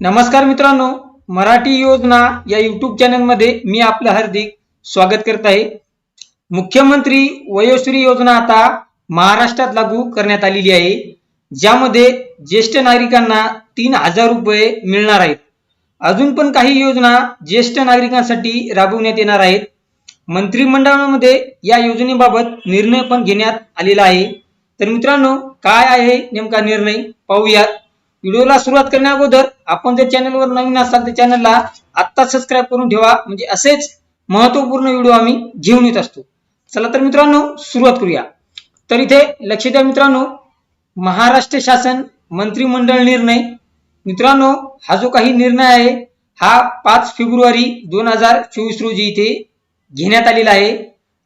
नमस्कार मित्रांनो मराठी योजना या युट्यूब चॅनलमध्ये मी आपलं हार्दिक स्वागत करत आहे. मुख्यमंत्री वयोश्री योजना आता महाराष्ट्रात लागू करण्यात आलेली आहे ज्यामध्ये ज्येष्ठ नागरिकांना तीन हजार रुपये मिळणार आहेत. अजून पण काही योजना ज्येष्ठ नागरिकांसाठी राबवण्यात येणार आहेत. मंत्रिमंडळामध्ये या योजनेबाबत निर्णय पण घेण्यात आलेला आहे. तर मित्रांनो काय आहे नेमका निर्णय? पाहूयात. व्हिडिओला सुरुवात करण्या अगोदर आपण जर चॅनलवर नवीन असाल तर चॅनलला आत्ता सबस्क्राईब करून ठेवा. म्हणजे असेच महत्त्वपूर्ण व्हिडिओ आम्ही घेऊन येत असतो. चला तर मित्रांनो सुरुवात करूया. तर इथे लक्ष द्या मित्रांनो महाराष्ट्र शासन मंत्रिमंडळ निर्णय. मित्रांनो हा जो काही निर्णय आहे हा पाच फेब्रुवारी दोन हजार चोवीस रोजी इथे घेण्यात आलेला आहे.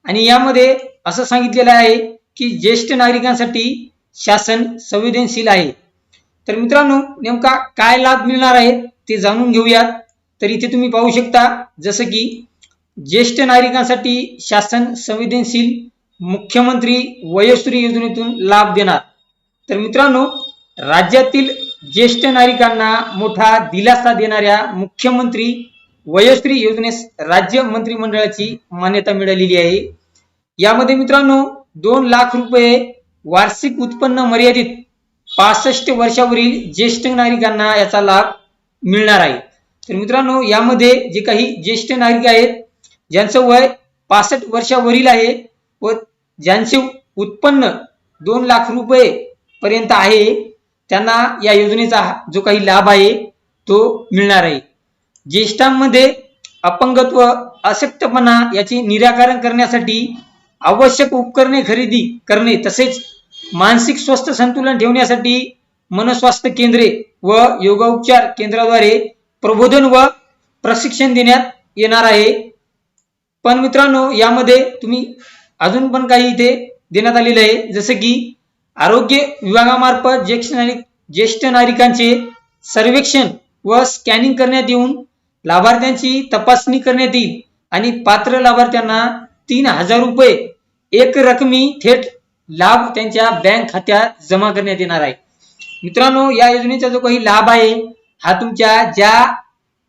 आणि यामध्ये असं सांगितलेलं आहे की ज्येष्ठ नागरिकांसाठी शासन संवेदनशील आहे. तर मित्रांनो नेमका काय लाभ मिळणार आहे ते जाणून घेऊयात. तर इथे तुम्ही पाहू शकता जसं की ज्येष्ठ नागरिकांसाठी शासन संवेदनशील मुख्यमंत्री वयोश्री योजनेतून लाभ देणार. तर मित्रांनो राज्यातील ज्येष्ठ नागरिकांना मोठा दिलासा देणाऱ्या मुख्यमंत्री वयोश्री योजनेस राज्य मंत्रिमंडळाची मान्यता मिळालेली आहे. यामध्ये मित्रांनो दोन लाख रुपये वार्षिक उत्पन्न मर्यादित पासष्ट वर्षावरील ज्येष्ठ नागरिकांना याचा लाभ मिळणार आहे. तर मित्रांनो यामध्ये जे काही ज्येष्ठ नागरिक आहेत ज्यांचं वय पासष्ट वर्षावरील आहे व ज्यांचे उत्पन्न दोन लाख रुपये पर्यंत आहे त्यांना या योजनेचा जो काही लाभ आहे तो मिळणार आहे. ज्येष्ठांमध्ये अपंगत्व अशक्तपणा याचे निराकरण करण्यासाठी आवश्यक उपकरणे खरेदी करणे तसेच मानसिक स्वस्थ संतुलन ठेवण्यासाठी मनस्वास्थ्य केंद्रे व योगोपचार केंद्राद्वारे प्रबोधन व प्रशिक्षण देण्यात येणार आहे. पण मित्रांनो यामध्ये तुम्ही अजून पण काही इथे देण्यात आलेले आहे. जसं की आरोग्य विभागामार्फत ज्येष्ठ नागरिक ज्येष्ठ नागरिकांचे सर्वेक्षण व स्कॅनिंग करण्यात येऊन लाभार्थ्यांची तपासणी करण्यात येईल. आणि पात्र लाभार्थ्यांना तीन हजार रुपये एक रकमी थेट लाभ त्यांच्या बँक खात्यात जमा करण्यात येणार आहे. मित्रांनो या योजनेचा जो काही लाभ आहे हा तुमच्या ज्या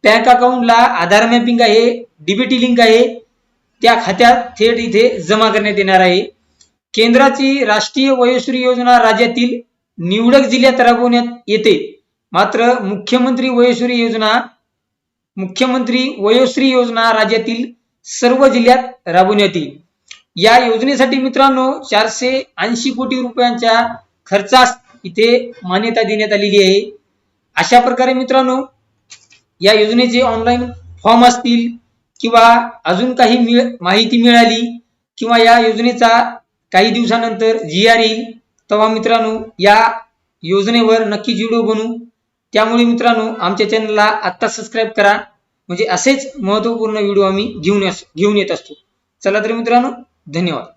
बँक अकाउंटला आधार मॅपिंग आहे डीबीटी लिंक आहे त्या खात्यात थेट इथे जमा करण्यात येणार आहे. केंद्राची राष्ट्रीय वयोश्री योजना राज्यातील निवडक जिल्ह्यात राबवण्यात येते. मात्र मुख्यमंत्री वयोश्री योजना मुख्यमंत्री वयोश्री योजना राज्यातील सर्व जिल्ह्यात राबवण्यात येईल. या योजनेसाठी मित्रांनो चारशे ऐंशी कोटी रुपयांच्या खर्चास इथे मान्यता देण्यात आलेली आहे. अशा प्रकारे मित्रांनो या योजनेचे ऑनलाईन फॉर्म असतील किंवा अजून काही मिळ माहिती मिळाली किंवा या योजनेचा काही दिवसानंतर जी आर येईल तेव्हा मित्रांनो या योजनेवर नक्कीच व्हिडिओ बनवू त्यामुळे मित्रांनो आमच्या चॅनलला आत्ता सबस्क्राईब करा. म्हणजे असेच महत्त्वपूर्ण व्हिडिओ आम्ही घेऊन घेऊन येत असतो. चला तर मित्रांनो धन्यवाद